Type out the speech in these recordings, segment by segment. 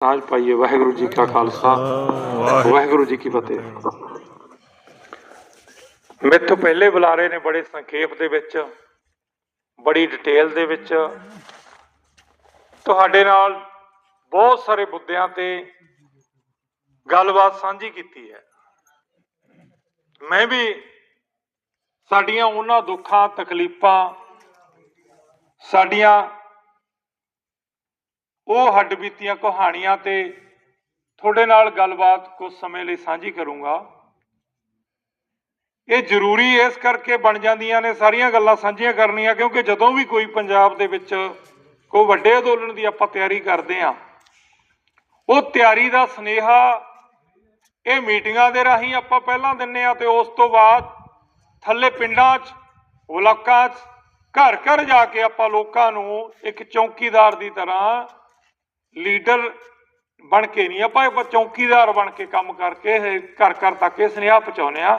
ਸਾਂਝ ਪਾਈਏ ਵਾਹਿਗੁਰੂ ਜੀ ਕਾ ਖਾਲਸਾ ਵਾਹਿਗੁਰੂ ਜੀ ਕੀ ਫਤਿਹ। ਮੈਥੋਂ ਪਹਿਲੇ ਬੁਲਾਰੇ ਨੇ ਬੜੇ ਸੰਖੇਪ ਦੇ ਵਿੱਚ ਬੜੀ ਡਿਟੇਲ ਦੇ ਵਿੱਚ ਤੁਹਾਡੇ ਨਾਲ ਬਹੁਤ ਸਾਰੇ ਮੁੱਦਿਆਂ ਤੇ ਗੱਲਬਾਤ ਸਾਂਝੀ ਕੀਤੀ ਹੈ। ਮੈਂ ਵੀ ਸਾਡੀਆਂ ਉਹਨਾਂ ਦੁੱਖਾਂ ਤਕਲੀਫਾਂ ਸਾਡੀਆਂ ਉਹ ਹੱਡਬੀਤੀਆਂ ਕਹਾਣੀਆਂ ਤੇ ਤੁਹਾਡੇ ਨਾਲ ਗੱਲਬਾਤ ਕੁਝ ਸਮੇਂ ਲਈ ਸਾਂਝੀ ਕਰੂੰਗਾ। ਇਹ ਜ਼ਰੂਰੀ ਇਸ ਕਰਕੇ ਬਣ ਜਾਂਦੀਆਂ ਨੇ, ਸਾਰੀਆਂ ਗੱਲਾਂ ਸਾਂਝੀਆਂ ਕਰਨੀਆਂ, ਕਿਉਂਕਿ ਜਦੋਂ ਵੀ ਕੋਈ ਪੰਜਾਬ ਦੇ ਵਿੱਚ ਕੋਈ ਵੱਡੇ ਅੰਦੋਲਨ ਦੀ ਆਪਾਂ ਤਿਆਰੀ ਕਰਦੇ ਆਂ ਉਹ ਤਿਆਰੀ ਦਾ ਸਨੇਹਾ ਇਹ ਮੀਟਿੰਗਾਂ ਦੇ ਰਾਹੀਂ ਆਪਾਂ ਪਹਿਲਾਂ ਦਿੰਨੇ ਆ ਤੇ ਉਸ ਤੋਂ ਬਾਅਦ ਥੱਲੇ ਪਿੰਡਾਂ 'ਚ, ਬਲਾਕਾਂ 'ਚ ਘਰ ਘਰ ਜਾ ਕੇ ਆਪਾਂ ਲੋਕਾਂ ਨੂੰ ਇੱਕ ਚੌਕੀਦਾਰ ਦੀ ਤਰ੍ਹਾਂ ਲੀਡਰ ਬਣ ਕੇ ਨਹੀਂ, ਆਪਾਂ ਇੱਕ ਚੌਕੀਦਾਰ ਬਣ ਕੇ ਕੰਮ ਕਰਕੇ ਘਰ ਘਰ ਤੱਕ ਇਹ ਸੁਨੇਹਾ ਪਹੁੰਚਾਉਂਦੇ ਆ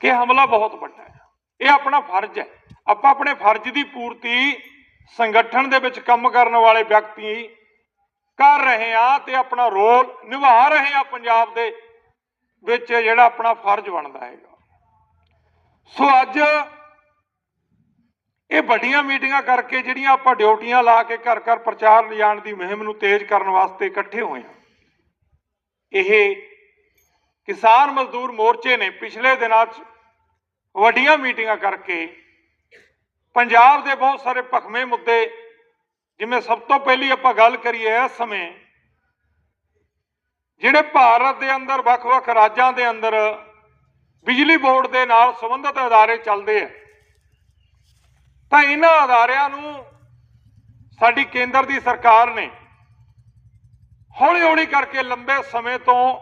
ਕਿ ਹਮਲਾ ਬਹੁਤ ਵੱਡਾ ਹੈ। ਇਹ ਆਪਣਾ ਫਰਜ਼ ਹੈ। ਆਪਾਂ ਆਪਣੇ ਫਰਜ਼ ਦੀ ਪੂਰਤੀ ਸੰਗਠਨ ਦੇ ਵਿੱਚ ਕੰਮ ਕਰਨ ਵਾਲੇ ਵਿਅਕਤੀ ਕਰ ਰਹੇ ਆ ਤੇ ਆਪਣਾ ਰੋਲ ਨਿਭਾ ਰਹੇ ਆ ਪੰਜਾਬ ਦੇ ਵਿੱਚ ਜਿਹੜਾ ਆਪਣਾ ਫਰਜ਼ ਬਣਦਾ ਹੈਗਾ। ਸੋ ਅੱਜ ਇਹ ਵੱਡੀਆਂ ਮੀਟਿੰਗਾਂ ਕਰਕੇ ਜਿਹੜੀਆਂ ਆਪਾਂ ਡਿਊਟੀਆਂ ਲਾ ਕੇ ਘਰ ਘਰ ਪ੍ਰਚਾਰ ਲਿਜਾਣ ਦੀ ਮੁਹਿੰਮ ਨੂੰ ਤੇਜ਼ ਕਰਨ ਵਾਸਤੇ ਇਕੱਠੇ ਹੋਏ ਹਾਂ। ਇਹ ਕਿਸਾਨ ਮਜ਼ਦੂਰ ਮੋਰਚੇ ਨੇ ਪਿਛਲੇ ਦਿਨਾਂ 'ਚ ਵੱਡੀਆਂ ਮੀਟਿੰਗਾਂ ਕਰਕੇ ਪੰਜਾਬ ਦੇ ਬਹੁਤ ਸਾਰੇ ਭਖਵੇਂ ਮੁੱਦੇ, ਜਿਵੇਂ ਸਭ ਤੋਂ ਪਹਿਲੀ ਆਪਾਂ ਗੱਲ ਕਰੀਏ ਇਸ ਸਮੇਂ, ਜਿਹੜੇ ਭਾਰਤ ਦੇ ਅੰਦਰ ਵੱਖ-ਵੱਖ ਰਾਜਾਂ ਦੇ ਅੰਦਰ ਬਿਜਲੀ ਬੋਰਡ ਦੇ ਨਾਲ ਸੰਬੰਧਿਤ ਅਦਾਰੇ ਚੱਲਦੇ ਆ। ਤਾਂ ਇਹਨਾਂ ਅਦਾਰਿਆਂ ਨੂੰ ਸਾਡੀ ਕੇਂਦਰ ਦੀ ਸਰਕਾਰ ਨੇ ਹੌਲੀ-ਹੌਲੀ ਕਰਕੇ ਲੰਬੇ ਸਮੇਂ ਤੋਂ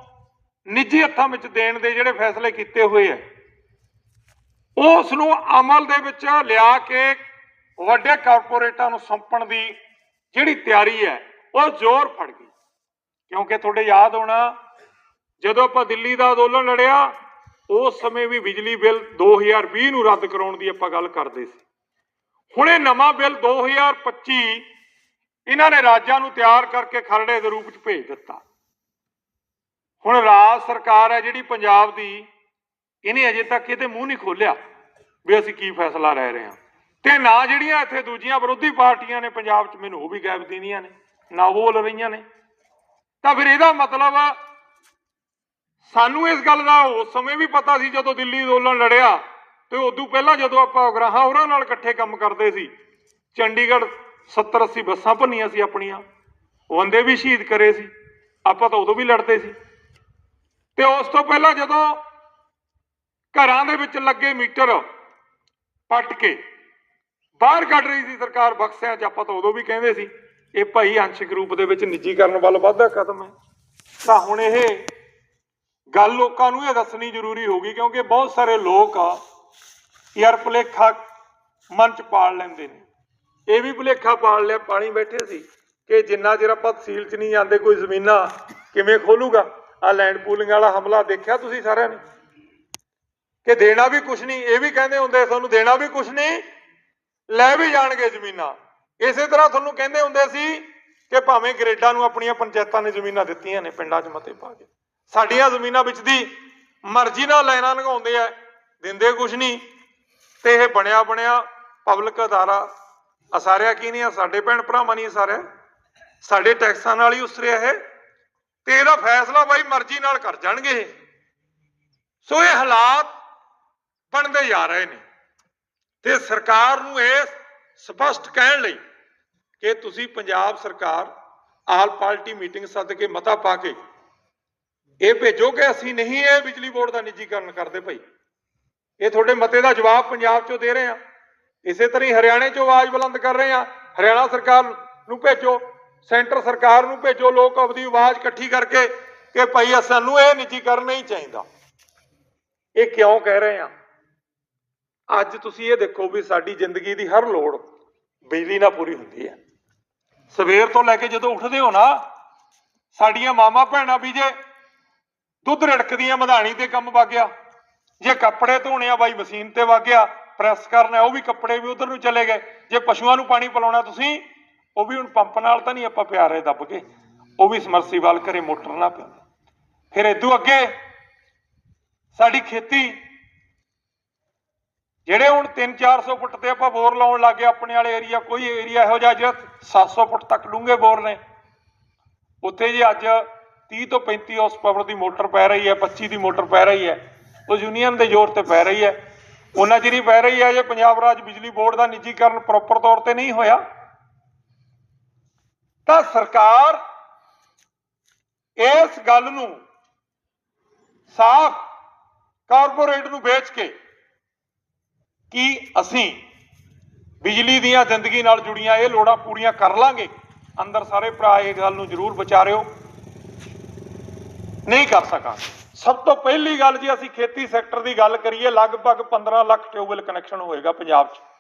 ਨਿੱਜੀ ਹੱਥਾਂ ਵਿੱਚ ਦੇਣ ਦੇ ਜਿਹੜੇ ਫੈਸਲੇ ਕੀਤੇ ਹੋਏ ਆ ਉਸ ਨੂੰ ਅਮਲ ਦੇ ਵਿੱਚ ਲਿਆ ਕੇ ਵੱਡੇ ਕਾਰਪੋਰੇਟਾਂ ਨੂੰ ਸੌਂਪਣ ਦੀ ਜਿਹੜੀ ਤਿਆਰੀ ਹੈ, ਉਹ ਜ਼ੋਰ ਫੜ ਗਈ। ਕਿਉਂਕਿ ਤੁਹਾਡੇ ਯਾਦ ਹੋਣਾ, ਜਦੋਂ ਆਪਾਂ ਦਿੱਲੀ ਦਾ ਅੰਦੋਲਨ ਲੜਿਆ, ਉਸ ਸਮੇਂ ਵੀ ਬਿਜਲੀ ਬਿੱਲ 2020 ਨੂੰ ਰੱਦ ਕਰਾਉਣ ਦੀ ਆਪਾਂ ਗੱਲ ਕਰਦੇ ਸੀ। ਹੁਣ ਇਹ ਨਵਾਂ ਬਿੱਲ 2025 ਇਹਨਾਂ ਨੇ ਰਾਜਾਂ ਨੂੰ ਤਿਆਰ ਕਰਕੇ ਖਰੜੇ ਦੇ ਰੂਪ 'ਚ ਭੇਜ ਦਿੱਤਾ। ਹੁਣ ਰਾਜ ਸਰਕਾਰ ਹੈ ਜਿਹੜੀ ਪੰਜਾਬ ਦੀ, ਇਹਨੇ ਅਜੇ ਤੱਕ ਇਹਦੇ ਮੂੰਹ ਨਹੀਂ ਖੋਲਿਆ ਵੀ ਅਸੀਂ ਕੀ ਫੈਸਲਾ ਲੈ ਰਹੇ ਹਾਂ। ਤੇ ਨਾ ਜਿਹੜੀਆਂ ਇੱਥੇ ਦੂਜੀਆਂ ਵਿਰੋਧੀ ਪਾਰਟੀਆਂ ਨੇ ਪੰਜਾਬ 'ਚ, ਮੈਨੂੰ ਉਹ ਵੀ ਗਾਇਬ ਦਿੰਦੀਆਂ ਨੇ, ਨਾ ਉਹ ਬੋਲ ਰਹੀਆਂ ਨੇ। ਤਾਂ ਫਿਰ ਇਹਦਾ ਮਤਲਬ ਸਾਨੂੰ ਇਸ ਗੱਲ ਦਾ ਉਸ ਸਮੇਂ ਵੀ ਪਤਾ ਸੀ ਜਦੋਂ ਦਿੱਲੀ ਅੰਦੋਲਨ ਲੜਿਆ। ਤੇ ਉਦੋਂ ਪਹਿਲਾਂ ਜਦੋਂ ਆਪਾਂ ਉਗਰਾਹਾਂ ਹੋਰਾਂ ਨਾਲ ਇਕੱਠੇ ਕੰਮ ਕਰਦੇ ਸੀ, ਚੰਡੀਗੜ੍ਹ 70 80 ਬੱਸਾਂ ਭੰਨੀਆਂ ਸੀ ਆਪਣੀਆਂ ਬੰਦੇ ਵੀ ਸ਼ਹੀਦ ਕਰੇ ਸੀ, ਆਪਾਂ ਤਾਂ ਉਦੋਂ ਵੀ ਲੜਦੇ ਸੀ। ਤੇ ਉਸ ਤੋਂ ਪਹਿਲਾਂ ਜਦੋਂ ਘਰਾਂ ਦੇ ਵਿੱਚ ਲੱਗੇ ਮੀਟਰ ਪੱਟ ਕੇ ਬਾਹਰ ਕੱਢ ਰਹੀ ਸੀ ਸਰਕਾਰ ਬਕਸਿਆਂ 'ਚ, ਆਪਾਂ ਤਾਂ ਉਦੋਂ ਵੀ ਕਹਿੰਦੇ ਸੀ, ਇਹ ਭਾਈ ਅੰਸ਼ਿਕ ਰੂਪ ਦੇ ਵਿੱਚ ਨਿੱਜੀਕਰਨ ਵੱਲ ਵੱਧਦਾ ਕਦਮ ਹੈ। ਤਾਂ ਹੁਣ ਇਹ ਗੱਲ ਲੋਕਾਂ ਨੂੰ ਇਹ ਦੱਸਣੀ ਜ਼ਰੂਰੀ ਹੋ ਗਈ ਕਿਉਂਕਿ ਬਹੁਤ ਸਾਰੇ ਲੋਕ ਆ ਯਾਰ ਭੁਲੇਖਾ ਮਨ ਚ ਪਾਲ ਲੈਂਦੇ ਨੇ। ਇਹ ਵੀ ਭੁਲੇਖਾ ਪਾਲ ਲਿਆ, ਪਾਣੀ ਬੈਠੇ ਸੀ ਕਿ ਜਿੰਨਾ ਚਿਰ ਆਪਾਂ ਤਹਿਸੀਲ ਚ ਨਹੀਂ ਜਾਂਦੇ, ਕੋਈ ਜ਼ਮੀਨਾਂ ਕਿਵੇਂ ਖੋਲੂਗਾ? ਆ ਲੈਂਡ ਪੂਲਿੰਗ ਵਾਲਾ ਹਮਲਾ ਦੇਖਿਆ ਤੁਸੀਂ ਸਾਰਿਆਂ ਨੇ? ਕਿ ਦੇਣਾ ਵੀ ਕੁਛ ਨਹੀਂ, ਇਹ ਵੀ ਕਹਿੰਦੇ ਹੁੰਦੇ, ਤੁਹਾਨੂੰ ਦੇਣਾ ਵੀ ਕੁਛ ਨਹੀਂ, ਲੈ ਵੀ ਜਾਣਗੇ ਜ਼ਮੀਨਾਂ। ਇਸੇ ਤਰ੍ਹਾਂ ਤੁਹਾਨੂੰ ਕਹਿੰਦੇ ਹੁੰਦੇ ਸੀ ਕਿ ਭਾਵੇਂ ਗਰੇਡਾਂ ਨੂੰ ਆਪਣੀਆਂ ਪੰਚਾਇਤਾਂ ਨੇ ਜ਼ਮੀਨਾਂ ਦਿੱਤੀਆਂ ਨੇ, ਪਿੰਡਾਂ 'ਚ ਮਤੇ ਪਾ ਕੇ। ਸਾਡੀਆਂ ਜ਼ਮੀਨਾਂ ਵਿੱਚ ਦੀ ਮਰਜ਼ੀ ਨਾਲ ਲਾਈਨਾਂ ਲਗਾਉਂਦੇ ਆ, ਦਿੰਦੇ ਕੁਛ ਨਹੀਂ। ਤੇ ਇਹ ਬਣਿਆ ਬਣਿਆ ਪਬਲਿਕ ਅਦਾਰਾ ਅਸਾਰਿਆ ਕੀ ਨਹੀਂ ਆ? ਸਾਡੇ ਭੈਣ ਭਰਾਵਾਂ ਨਹੀਂ ਅਸਾਰਿਆ। ਸਾਡੇ ਟੈਕਸਾਂ ਨਾਲ ਹੀ ਉਸਰਿਆ ਇਹ। ਤੇ ਇਹਦਾ ਫੈਸਲਾ ਬਾਈ ਮਰਜ਼ੀ ਨਾਲ ਕਰ ਜਾਣਗੇ ਸੋ ਇਹ ਹਾਲਾਤ ਬਣਦੇ ਜਾ ਰਹੇ ਨੇ। ਤੇ ਸਰਕਾਰ ਨੂੰ ਇਹ ਸਪਸ਼ਟ ਕਹਿਣ ਲਈ ਕਿ ਤੁਸੀਂ ਪੰਜਾਬ ਸਰਕਾਰ ਆਲ ਪਾਰਟੀ ਮੀਟਿੰਗ ਸੱਦ ਕੇ ਮਤਾ ਪਾ ਕੇ ਇਹ ਭੇਜੋ ਕਿ ਅਸੀਂ ਨਹੀਂ, ਇਹ ਬਿਜਲੀ ਬੋਰਡ ਦਾ ਨਿੱਜੀਕਰਨ ਕਰਦੇ ਭਾਈ। ਇਹ ਤੁਹਾਡੇ ਮਤੇ ਦਾ ਜਵਾਬ ਪੰਜਾਬ ਚੋਂ ਦੇ ਰਹੇ ਆ ਇਸੇ ਤਰ੍ਹਾਂ ਹੀ ਹਰਿਆਣੇ ਚੋਂ ਆਵਾਜ਼ ਬੁਲੰਦ ਕਰ ਰਹੇ ਆ ਹਰਿਆਣਾ ਸਰਕਾਰ ਨੂੰ ਭੇਜੋ, ਸੈਂਟਰ ਸਰਕਾਰ ਨੂੰ ਭੇਜੋ, ਲੋਕ ਆਪਦੀ ਆਵਾਜ਼ ਇਕੱਠੀ ਕਰਕੇ ਕਿ ਭਾਈ ਸਾਨੂੰ ਇਹ ਨਿੱਜੀਕਰਨ ਨਹੀਂ ਚਾਹੀਦਾ। ਇਹ ਕਿਉਂ ਕਹਿ ਰਹੇ ਆ ਅੱਜ ਤੁਸੀਂ ਇਹ ਦੇਖੋ ਵੀ ਸਾਡੀ ਜ਼ਿੰਦਗੀ ਦੀ ਹਰ ਲੋੜ ਬਿਜਲੀ ਨਾਲ ਪੂਰੀ ਹੁੰਦੀ ਹੈ। ਸਵੇਰ ਤੋਂ ਲੈ ਕੇ ਜਦੋਂ ਉੱਠਦੇ ਹੋ ਨਾ, ਸਾਡੀਆਂ ਮਾਮਾ ਭੈਣਾਂ ਵੀ ਜੇ ਦੁੱਧ ਰੜਕਦੀਆਂ, ਮਧਾਣੀ ਤੇ ਕੰਮ ਵਗ ਗਿਆ। ਜੇ ਕੱਪੜੇ ਧੋਣੇ ਆ ਬਾਈ ਮਸ਼ੀਨ ਤੇ ਵਗ ਗਿਆ ਪ੍ਰੈਸ ਕਰਨਾ, ਉਹ ਵੀ ਕੱਪੜੇ ਵੀ ਉਧਰ ਨੂੰ ਚਲੇ ਗਏ। ਜੇ ਪਸ਼ੂਆਂ ਨੂੰ ਪਾਣੀ ਪਿਲਾਉਣਾ ਤੁਸੀਂ, ਉਹ ਵੀ ਹੁਣ ਪੰਪ ਨਾਲ ਤਾਂ ਨਹੀਂ ਆਪਾਂ ਪਿਆ ਰਹੇ ਦੱਬ ਕੇ, ਉਹ ਵੀ ਸਮਰਸੀਵਾਲ ਘਰੇ ਮੋਟਰ ਨਾ ਪੈਂਦਾ ਫਿਰ ਇਦੋਂ ਅੱਗੇ ਸਾਡੀ ਖੇਤੀ, ਜਿਹੜੇ ਹੁਣ 3-400 ਫੁੱਟ ਤੇ ਆਪਾਂ ਬੋਰ ਲਾਉਣ ਲੱਗੇ, ਆਪਣੇ ਵਾਲੇ ਏਰੀਆ ਕੋਈ ਏਰੀਆ ਇਹੋ ਜਿਹਾ ਜਿਹੜਾ 700 ਫੁੱਟ ਤੱਕ ਡੂੰਘੇ ਬੋਰ ਨੇ। ਉੱਥੇ ਜੇ ਅੱਜ 30 ਤੋਂ 35 ਹਾਰਸ ਪਾਵਰ ਦੀ ਮੋਟਰ ਪੈ ਰਹੀ ਹੈ 25 ਦੀ ਮੋਟਰ ਪੈ ਰਹੀ ਹੈ ਉਹ ਯੂਨੀਅਨ ਦੇ ਜ਼ੋਰ ਤੇ ਪੈ ਰਹੀ ਹੈ। ਉਹਨਾਂ ਚਿਰ ਪੈ ਰਹੀ ਹੈ, ਜੇ ਪੰਜਾਬ ਰਾਜ ਬਿਜਲੀ ਬੋਰਡ ਦਾ ਨਿੱਜੀਕਰਨ ਪ੍ਰੋਪਰ ਤੌਰ ਤੇ ਨਹੀਂ ਹੋਇਆ, ਤਾਂ ਸਰਕਾਰ ਇਸ ਗੱਲ ਨੂੰ ਸਾਫ਼ ਕਾਰਪੋਰੇਟ ਨੂੰ ਵੇਚ ਕੇ ਕਿ ਅਸੀਂ ਬਿਜਲੀ ਦੀਆਂ ਜ਼ਿੰਦਗੀ ਨਾਲ ਜੁੜੀਆਂ, ਇਹ ਲੋੜਾਂ ਪੂਰੀਆਂ ਕਰ ਲਾਂਗੇ। ਅੰਦਰ ਸਾਰੇ ਭਰਾ ਇਹ ਗੱਲ ਨੂੰ ਜ਼ਰੂਰ ਵਿਚਾਰਿਓ। ਨਹੀਂ ਕਰ ਸਕਾਂਗੇ। ਸਭ ਤੋਂ ਪਹਿਲੀ ਗੱਲ ਜੇ ਅਸੀਂ ਖੇਤੀ ਸੈਕਟਰ ਦੀ ਗੱਲ ਕਰੀਏ, ਲਗਭਗ 15 ਲੱਖ ਟਿਊਬਵੈਲ ਕਨੈਕਸ਼ਨ ਹੋਏਗਾ ਪੰਜਾਬ 'ਚ।